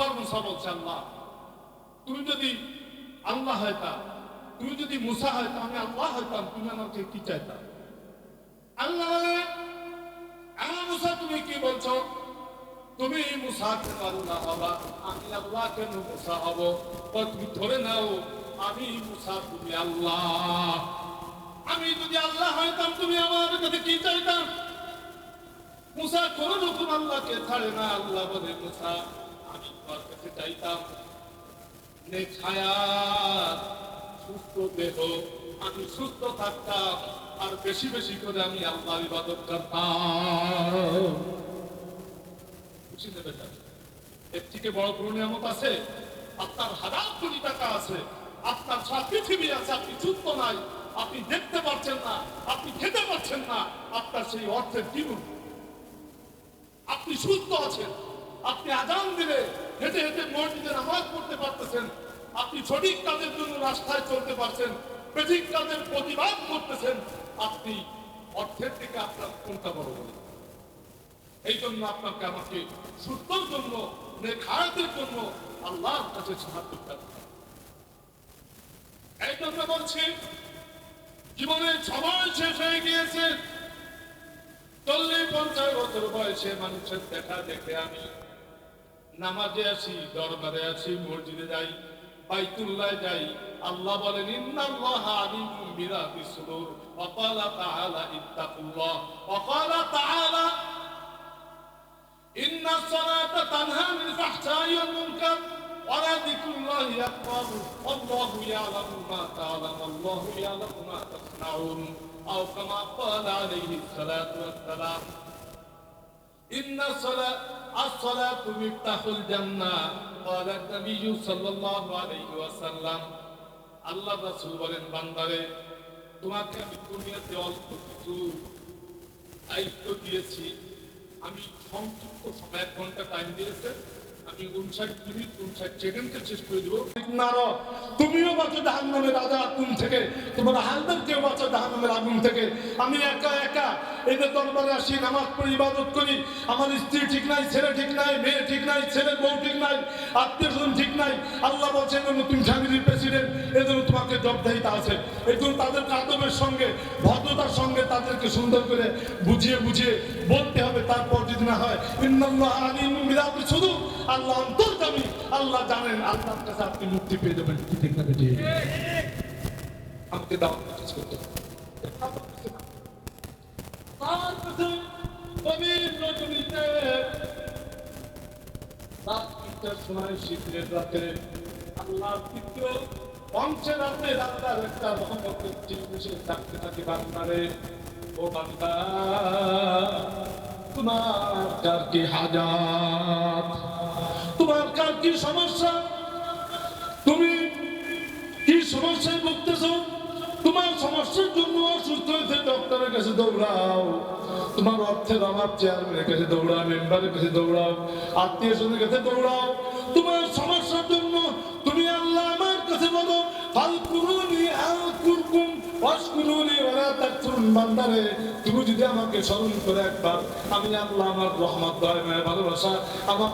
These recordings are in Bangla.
আবার মুসা বলছে, আল্লাহ, তুমি যদি আল্লাহ হইতা, তুমি যদি মুসা হইতা, আমি আল্লাহ হইতাম, তুমি আমাকে কি চাইতাম আল্লাহ আমার মুসা, তুমি কি বলছো? তুমি মুসা কেন আল্লাহ হবা আমি আল্লাহ কেন মুসা হব? তুমি ধরে নাও, আমি মুসা, তুমি আল্লাহ। আমি যদি আল্লাহ হইতাম, তুমি আমার কাছে কি চাইতাম মুসা কোন রকম আল্লাহকে ছাড়ে না, আল্লাহ বলে, মুসা আমি তোমার কাছে চাইতাম নে ছায়া সুস্থ দেহ আমি সুস্থ থাকতাম আর বেশি বেশি করে আমি আল্লাহ ইবাদত করতাম খুশি নেবে এর থেকে বড় কোনো নিয়ামত আছে আপনার হাজার কোটি টাকা আছে আপনার সারা পৃথিবী আছে আপনি যুদ্ধ নাই আপনি দেখতে পাচ্ছেন না আপনি খেতে পাচ্ছেন না আপনার সেই অর্থের কি আপনি সুস্থ আছেন। আপনি আজান দিলে হেঁটে হেঁটে মসজিদে নামাজ পড়তে পারতেছেন। আপনি সঠিক কাজের জন্য রাস্তায় চলতে পারছেন, বেঠিক কাজের প্রতিবাদ করতেছেন। আপনি অর্থের থেকে আপনার কোনটা বড় বলে এই জন্য আপনাকে আমাকে সুস্থর জন্য নেখায়াতের জন্য আল্লাহর কাছে সাহায্য করতে। এই জন্য বলছি জীবনের সময় শেষ হয়ে গিয়েছে। চল্লিশ পঞ্চাশ বছর বয়সে মানুষের দেখা দেখে আমি নামাজে আসি, দরবারে আসি, মসজিদে যাই, বাইতুল্লাহ যাই। আল্লাহ বলেন, ইন্নাল্লাহ আলিমুম বিরাতি সুদুর ওয়াকালা তাআলা ইত্তাকুল্লাহ। ওয়াকালা তাআলা, ইন্না সালাতা তানহা মিন ফাহশাই ওয়াল মুনকার। ওয়ালাযিকুল্লাহি আকবার। আল্লাহু ইয়ালামু মা তাআলাম। আল্লাহু ইয়ালামু মা তাসনাউন। আও কামা ক্বালা আলাইহি সালাতু ওয়াস সালাম। ইন্না সালাতা الصلاة مفتاح الجنة قال النبي صلى الله عليه وسلم আল্লাহ রাসূল বলেন বান্দারে তোমাকে আমি দুনিয়াতে অল্প কিছু দায়িত্ব দিয়েছি আমি সংক্ষিপ্ত সময় এক ঘন্টা টাইম দিয়েছে তুমিও বাঁচো রাজা আগুন থেকে। তোমার আমি একা একা এদের ইবাদত করি। আমার স্ত্রী ঠিক নাই, ছেলে ঠিক নাই, মেয়ে ঠিক নাই ছেলের বউ ঠিক নাই, আত্মীয় স্বজন ঠিক নাই। আল্লাহ বলছেন নতুন স্বামীর প্রেসিডেন্ট এজন্য তোমাকে জবাবদাহিতা আছে। এই জন্য তাদের আদবের সঙ্গে, ভদ্রতার সঙ্গে তাদেরকে সুন্দর করে বুঝিয়ে বুঝিয়ে বলতে হবে, তারপর যদি না হয়। আলিমুম বিরাতি শুধু আল্লাহ অন্তর্জামী আল্লাহ জানেন আল্লাহর কাছে আপনি মুক্তি পেয়ে যাবেন। কি ঠিক না? আমাকে দাও কিছু করতে সময় শীতের রাতে আল্লাহ পঞ্চে রাতে একটা থাকতে থাকি বান্দারে। ও বান্দা তোমার কার কি হাজাত তোমার কার কি সমস্যা? তুমি কি সমস্যায় ভুগতেছ? তোমার সমস্যার জন্য অসুস্থ হয়েছে ডক্টরের কাছে দৌড়াও। তোমার অর্থের অভাব চেয়ারম্যানের কাছে দৌড়াও মেম্বারের কাছে দৌড়াও আত্মীয় স্বজনের কাছে দৌড়াও। তোমার বান্দারে, তুমি যদি আমাকে স্মরণ করে আমি আল্লাহ আমার রহমত আমার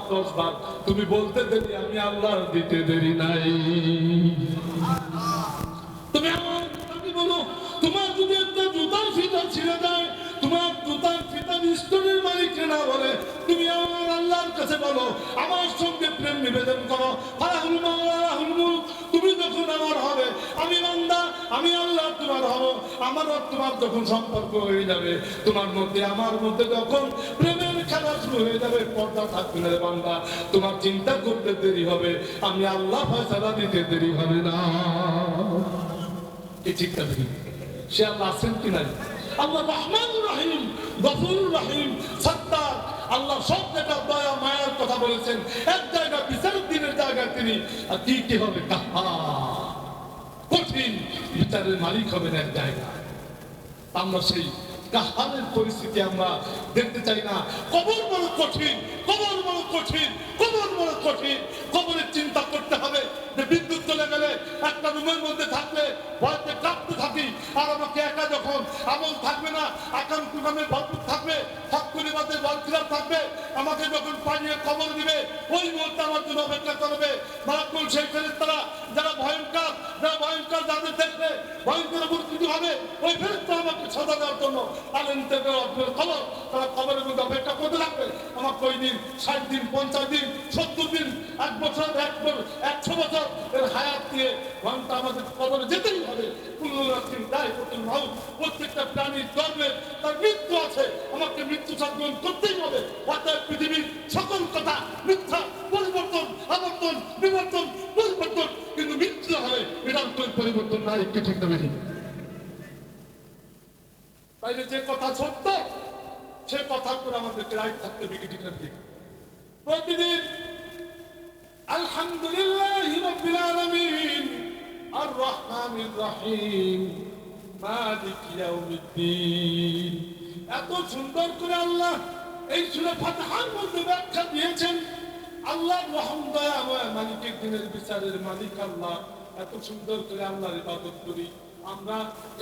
তুমি বলতে দেরি, আমি আল্লাহর দিতে দেরি নাই। তুমি আমার আমি বলো, তোমার যদি একটা জুতার ফিতা ছিঁড়ে যায়, তোমার জুতার ফিতা নিষ্ঠুরের মালিককে বলে, তুমি আমার আল্লাহর কাছে বলো, আমার সঙ্গে প্রেম নিবেদন করো। ফারাহুল মাওলা রাহুল মুলক আমার হবে। আমি বান্দা, আমি আল্লাহ, তোমার হব। আমার আর তোমার যখন সম্পর্ক হয়ে যাবে, তোমার মধ্যে, আমার মধ্যে যখন প্রেমের খেলা শুরু হয়ে যাবে, পর্দা থাকবে না বান্দা। তোমার চিন্তা করতে দেরি হবে। আমি আল্লাহ ফয়সালা দিতে দেরি হবে না। এই চিন্তা সে আল্লাহ আছেন কি নাই? আল্লাহ রহমান রহিম, গফুর রহিম, সত্তার। আল্লাহ সব জায়গায় দয়া, মায়ার কথা বলেছেন। এক জায়গা বিচারের দিনের জায়গায় তিনি কি কি হবে? কাহা কঠিন বিচারের মালিক হবেন এক জায়গায়। আমরা সেই কাহারের পরিস্থিতি আমরা দেখতে চাই না। কবর বড় কঠিন, কবর বড় কঠিন, কবর বড় কঠিন। কবরের চিন্তা করতে হবে যে গেলে একটা রুমের মধ্যে থাকলে ভয়তে কাঁপতে থাকি। আর আমাকে একা যখন আমল থাকবে না, আকাম কুকামে ভরপুর থাকবে, হক পরিবাদের বলখিলাপ থাকবে, আমাকে যখন পানিয়ে খবর দিবে, ওই মুহূর্তে আমার জন্য অপেক্ষা করবে। মারাকুল সেই ফেরেস্তারা যারা ভয়ঙ্কর যারা ভয়ঙ্কর যাদের দেখবে, ভয়ঙ্কর উপস্থিতি হবে, ওই ফেরেস্তা আমাকে সাজা দেওয়ার জন্য আলেন থেকে খবর তারা খবরের মধ্যে অপেক্ষা করতে থাকবে। আমাকে ওই দিন, ষাট দিন, পঞ্চাশ দিন, সত্তর দিন, এক বছর এক বছর, একশো বছর এর হায়াত দিয়ে ঘণ্টা আমাদের কবরে যেতেই হবে। পুনরাত্রিন দায় প্রতি মাউত প্রত্যেকটা প্রাণীর জন্মের তার মৃত্যু আছে। আমাকে মৃত্যু সাধন করতেই হবে। অর্থাৎ পৃথিবীর সকল কথা মিথ্যা, পরিবর্তন, আবর্তন, বিবর্তন, পরিবর্তন, কিন্তু মৃত্যু হবে কোনো পরিবর্তন নাই কে ঠিক না বেশি তাইলে যে কথা সত্য, সে কথার করে আমাদেরকে রাইট থাকতে না, ঠিক প্রতিদিন আলহামদুলিল্লাহ রব্বিল আলামিন আর রহমানির রহিম, মালিক ইয়াউমিদ্দিন। এত সুন্দর করে আল্লাহ এই সূরা ফাতিহার মধ্যে ব্যাখ্যা দিয়েছেন। আল্লাহ রহম দয়াময় মালিকের দিনের বিচারের মালিক আল্লাহ। এত সুন্দর করে আল্লাহর ইবাদত করি। আমরা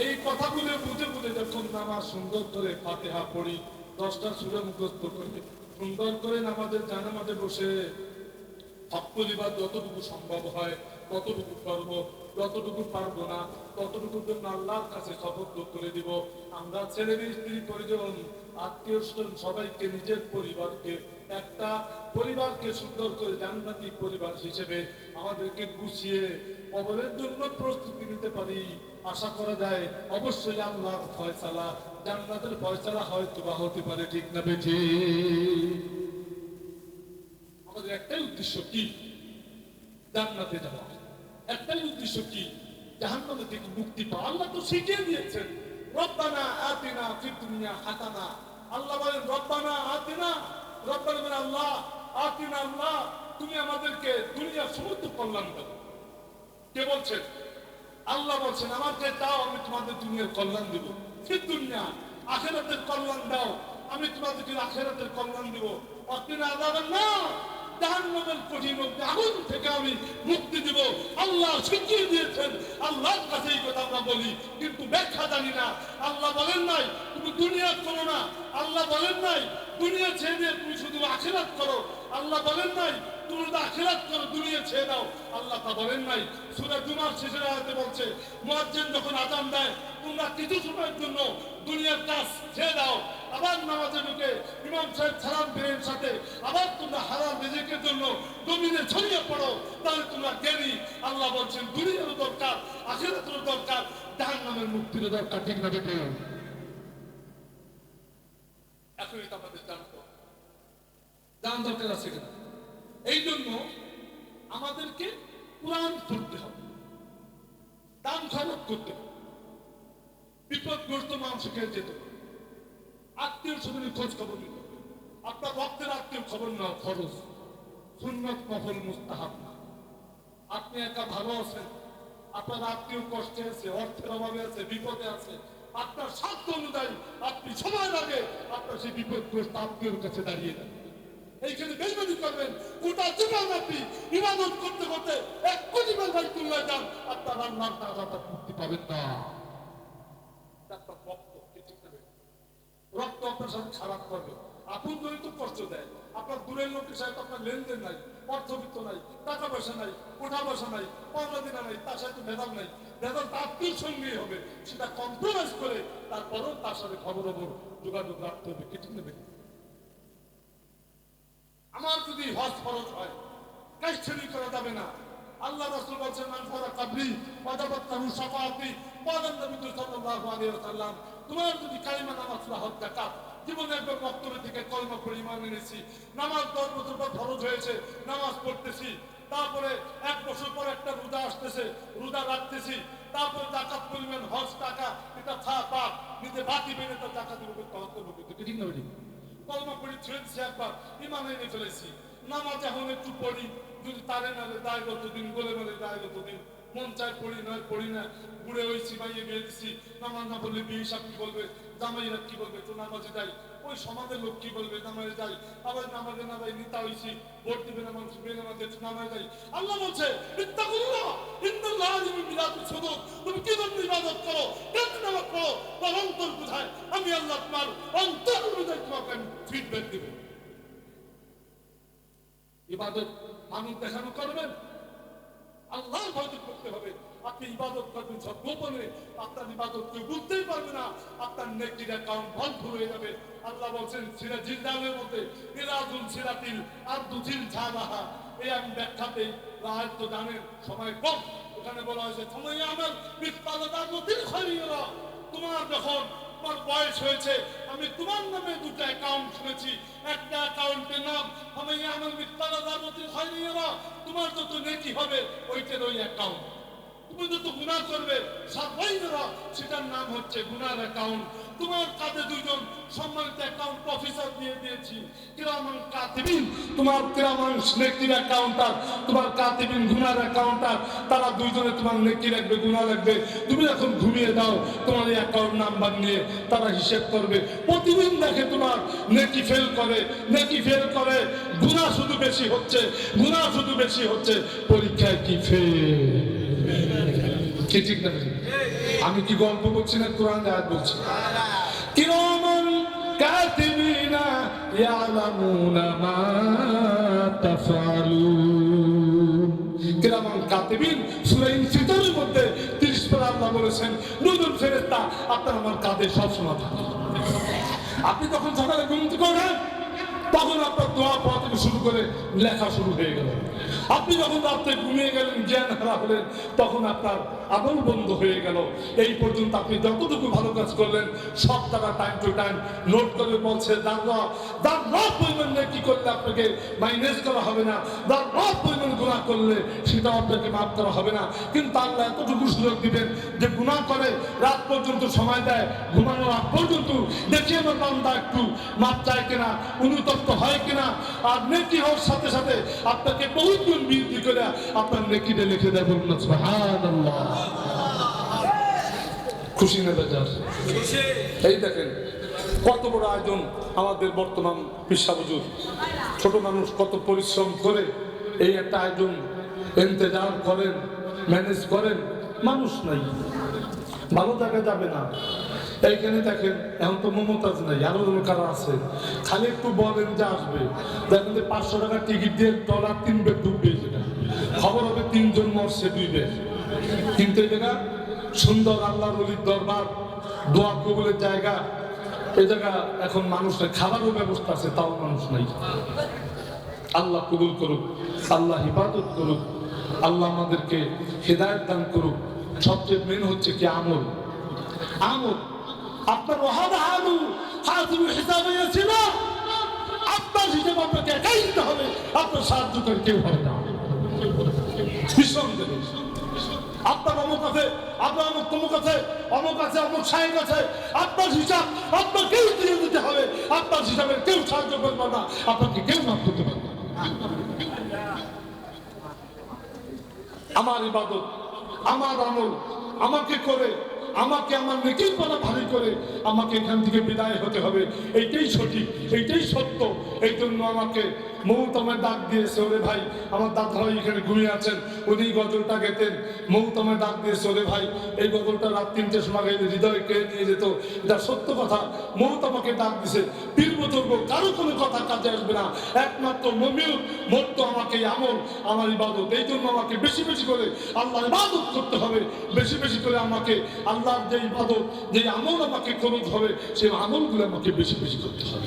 এই কথাগুলো বুঝে বুঝে যখন নামাজ সুন্দর করে ফাতিহা পড়ি, দশটা সুরে মুখস্থ করে। সুন্দর করে নামাজের জানামাজে বসে হক পরিবার যতটুকু সম্ভব হয়, ততটুকু করব যতটুকু পারব না ততটুকু জন্য আল্লাহর কাছে শপথ করে দিব। আমরা ছেলে স্ত্রী, পরিজন, আত্মীয় স্বজন সবাইকে নিজের পরিবারকে, একটা পরিবারকে সুন্দর করে জান্নাতি পরিবার হিসেবে আমাদেরকে গুছিয়ে কবরের জন্য প্রস্তুতি নিতে পারি। আশা করা যায়, অবশ্যই আল্লাহর ফয়সালা, জান্নাতের ফয়সালা হয়তো বা হতে পারে, ঠিক না বেঠি? আমাদের একটাই উদ্দেশ্য কি? জান্নাতে যাওয়া একটাই উদ্দেশ্য কি? থেকে মুক্তি পাওয়া। আল্লাহ তো শিখিয়ে দিয়েছেন, রব্বানা আতিনা দুনিয়া আল্লাহ বলেন, রব্বানা আতিনা আল্লাহ আতিনা আল্লাহ, তুমি আমাদেরকে দুনিয়ার সমস্ত কল্যাণ কে বলছেন? আল্লাহ বলছেন দাও আমি তোমাদের দুনিয়ার কল্যাণ দেব। ফিদ দুনিয়া, আখেরাতের কল্যাণ দাও। আমি তোমাদেরকে আখেরাতের কল্যাণ দেব। অতিনা না জাহান্নামের কঠিন আগুন থেকে আমি মুক্তি দিব। আল্লাহ শিখিয়ে দিয়েছেন, আল্লাহর কাছে এই কথা আমরা বলি। কিন্তু ব্যাখ্যা জানি না। আল্লাহ বলেন নাই, তুমি দুনিয়া করো না। আল্লাহ বলেন নাই, দুনিয়া ছেড়ে দিয়ে তুমি শুধু আখেরাত করো। আল্লাহ বলেন নাই তুমি যদি আখেরাত করো, দুনিয়া ছেড়ে দাও। আল্লাহ তা বলেন নাই। সূরা জুমার শেষের আয়াতে বলছে, মুয়াজ্জিন যখন আজান দেয়, তোমরা কিছু সময়ের জন্য দুনিয়ার কাজ ছেড়ে দাও। আবার নামাজে ঢুকে ইমাম সাহেব সালাম ফিরের সাথে আবার তোমরা হারাম রিজিকের জন্য জমিনে ছড়িয়ে পড়ো, তাহলে তোমরা জ্ঞানী। আল্লাহ বলছেন, দুনিয়ারও দরকার, আখেরাতেরও দরকার, জাহান্নামের মুক্তিরও দরকার, ঠিক না বেটে দরকার আছে কিনা? এই জন্য আমাদেরকে কোরআন হবে। দান খরচ করতে হবে। বিপদগ্রস্ত মানুষকে যেতে হবে। আত্মীয় স্বজনের খোঁজ খবর হবে। আপনার রক্তের আত্মীয় খবর নেওয়া খরচ সুন্নত মুস্তাহাব না। আপনি একা ভালো আছেন। আপনার আত্মীয় কষ্টে আছে, অর্থের অভাবে আছে, বিপদে আছে। আপনার সাধ্য অনুযায়ী আপনি সময় লাগে আপনার সেই বিপদগ্রস্ত আত্মীয়র কাছে দাঁড়িয়ে যান। গোটা করতে করতে এক আপনার রক্ত আপনার সাথে খারাপ করবে। দেয়। আপনার দূরের লোকের সাথে আপনার লেনদেন নাই, অর্থবিত্ত নাই, টাকা পয়সা নাই ওঠা পয়সা নাই পাওনা দিনা নাই, তার সাথে ভেদাল নাই। তার আত্মীয় সঙ্গে হবে। সেটা কম্প্রোমাইজ করে তারপরেও তার সাথে খবর খবর যোগাযোগ রাখতে হবে কেটে নেবে। আমার যদি হজ ফরজ হয় কাইছেনি করা যাবে না। আল্লাহ রাসূল বলেছেন, মান ফারা কাবলি ওয়াদাবাত্তাহু শাফাআতি ওয়ালান নবী সাল্লাল্লাহু আলাইহি ওয়াসাল্লাম, তোমার যদি কালিমা নামাজ হজ যাকাত, জীবনে একবার বক্তব্য থেকে কলমা ইমান এনেছি, নামাজ দশ বছর পর ফরজ হয়েছে, নামাজ পড়তেছি তারপরে এক বছর পর একটা রোজা আসতেছে, রোজা রাখতেছি। তারপরে জাকাত পরিমাণ, হজ, টাকা, এটা খা পাক নিজে বাকি বেড়ে তার জাকাত দেবো তহত্তর করতে ঠিক না কলমা পড়ি ছেড়ে দিছি একবার ইমান এনে ফেলেছি। নামাজ এখন একটু পড়ি, যদি তারে নালে দায় দিন গোলে মেলে দায় দিন মন চায় পড়ি, নয় পড়ি না, বুড়ে হয়েছি বিয়ে দিছি নামাজ না বললে বিয়ে হিসাব কি বলবে? জামাইরা কি বলবে? তো নামাজে যাই ওই সমাজের লোক কি বলবে? নামাজে যাই। আবার নামাজে না যাই, নিতা হইছি, ভোট দিবে না মানুষ বিয়ে নামাজে যাই। আল্লাহ বলছে না ইবাদত নামাজ পড়ো অন্তর কোথায় আমি আল্লাহ তোমার আমি ইবাদত মানুষ দেখানো করবেন আল্লাহর ইবাদত করতে হবে আপনি ইবাদত করবেন সব গোপনে আপনার ইবাদত কেউ বুঝতেই পারবে না। আপনার নেকির অ্যাকাউন্ট বন্ধ হয়ে যাবে। আল্লাহ বলছেন, সিরা জিন্দালের মধ্যে ইরাদুল সিরাতিল আর দুজিল ঝালাহা এই আমি ব্যাখ্যাতে রায় তো জানেন, সময় কম। এখানে বলা হয়েছে, সময় আমার মিথ্যালতার মধ্যে খরিয়েরা তোমার যখন তোমার বয়স হয়েছে, আমি তোমার নামে দুটো অ্যাকাউন্ট শুনেছি। একটা অ্যাকাউন্টের নাম আমি আমার খরিয়েরা তোমার যত নেকি হবে, ওইটার ওই অ্যাকাউন্ট যত গুনাহ করবে সাবাইরা সেটার নাম হচ্ছে গুনার অ্যাকাউন্ট তোমার কাছে দুইজন সম্মানিত অ্যাকাউন্ট অফিসার দিয়ে দিয়েছি। কিরামান কাতিবিন, তোমার কিরামান নেকির অ্যাকাউন্টার তোমার কাতিবিন গুনার অ্যাকাউন্টার তারা দুইজনে তোমার নেকি রাখবে গুনাহ রাখবে তুমি এখন ঘুমিয়ে দাও, তোমার এই অ্যাকাউন্ট নাম্বার নিয়ে তারা হিসেব করবে। প্রতিদিন দেখে তোমার নেকি ফেল করে, নেকি ফেল করে। গুনাহ শুধু বেশি হচ্ছে, গুনাহ শুধু বেশি হচ্ছে। পরীক্ষায় কি ফেল কি ঠিক না আমি কি গল্প বলছি না? কোরআন আয়াত বলছি। কিরমান কাতিবিনা ইয়ালামুনা মা তাফআলুন কিরামান কাতিবিন সূরা ইনফিতরের মধ্যে 30 পারা আল্লাহ বলেছেন নূরুল ফেরেশতা, আপনার আমার কাঁধে সব সময় থাকে। আপনি যখন সকালে ঘুম থেকে ওঠেন, তখন আপনার দোয়া পড়া থেকে শুরু করে লেখা শুরু হয়ে গেল। আপনি যখন রাত্রে ঘুমিয়ে গেলেন জ্ঞান হারা হলেন, তখন আপনার আদল বন্ধ হয়ে গেল। এই পর্যন্ত আপনি যতটুকু ভালো কাজ করলেন, সব টাকা টাইম টু টাইম নোট করে বলছে দাদা দাদা পরিমাণ কি করলে আপনাকে মাইনাস করা হবে না। দাদা পরিমাণ গুণা করলে সেটা আপনাকে মাফ করা হবে না। কিন্তু আল্লাহ এতটুকু সুযোগ দিবেন যে গুণা করে রাত পর্যন্ত সময় দেয়, ঘুমানোর আগ পর্যন্ত দেখি আমার বান্দা একটু মাপ চায় কিনা, অনুতপ্ত হয় কিনা। আর নেকি হওয়ার সাথে সাথে আপনাকে বহুত গুণ বৃদ্ধি করে আপনার নেকিটা লিখে দেয় বলুন সুবহানাল্লাহ। খুশি না বেজার? এই দেখেন, কত বড় আয়োজন আমাদের বর্তমান পেশাবজুর ছোট মানুষ কত পরিশ্রম করে এই একটা আয়োজন ইন্তজার করেন ম্যানেজ করেন, মানুষ নাই। ভালো জায়গা যাবে না। এইখানে দেখেন, এখন তো মমতাজ নাই, আরও কারা আছে। খালি একটু বলেন যে আসবে। দেখেন যে পাঁচশো টাকা টিকিট দিয়ে ডলার তিন বেড সেটা খবর হবে তিনজন মরছে দুই বেড কিন্তু জায়গা সুন্দর আল্লাহ রলির দরবার, দোয়া কবুলের জায়গা, এই জায়গা এখন মানুষের খাবারও ব্যবস্থা আছে, তাও মানুষ নাই। আল্লাহ কবুল করুক, আল্লাহ হিফাজত করুক, আল্লাহ আমাদেরকে হেদায়ত দান করুক। সবচেয়ে মেন হচ্ছে কি আমল। আমল। আপনার ওহাদা আলু হাজির হিসাবে ছিল। আপনার হিসেবে আপনাকে একাই দিতে হবে, আপনার সাহায্য করে কেউ হবে না। আপনার অমুক আছে, আপনার অমুক তমুক আছে, অমুক আছে, অমুক সাহেব আছে, আপনার হিসাব আপনাকেই দিয়ে দিতে হবে, আপনার হিসাবে কেউ সাহায্য করবে না, আপনাকে কেউ মাফ করতে পারবে। আমার ইবাদত, আমার আমল, আমাকে করে আমাকে আমার নেকির পালা ভারী করে আমাকে এখান থেকে বিদায় হতে হবে। এইটাই সঠিক, এইটাই সত্য। এই জন্য আমাকে মৌতমায় ডাক দিয়েছে, ওরে ভাই, আমার দাদা এখানে ঘুমিয়ে আছেন, উনি গজলটা গেতেন। মৌতমায় ডাক দিয়েছে, ওরে ভাই, এই গজলটা রাত তিনটের সময় গাইলে হৃদয় কেড়ে নিয়ে যেত? এটা সত্য কথা। মৌত আমাকে ডাক দিছে পীর বুজুর্গ, কারও কোনো কথা কাজে আসবে না। একমাত্র মমিউ মর্ত আমাকে আমল, আমার ইবাদত। এই জন্য আমাকে বেশি বেশি করে আল্লাহ ইবাদত করতে হবে। বেশি বেশি করে আমাকে আল্লাহর যে ইবাদত, যে আমল আমাকে করতে হবে, সেই আমলগুলো আমাকে বেশি বেশি করতে হবে।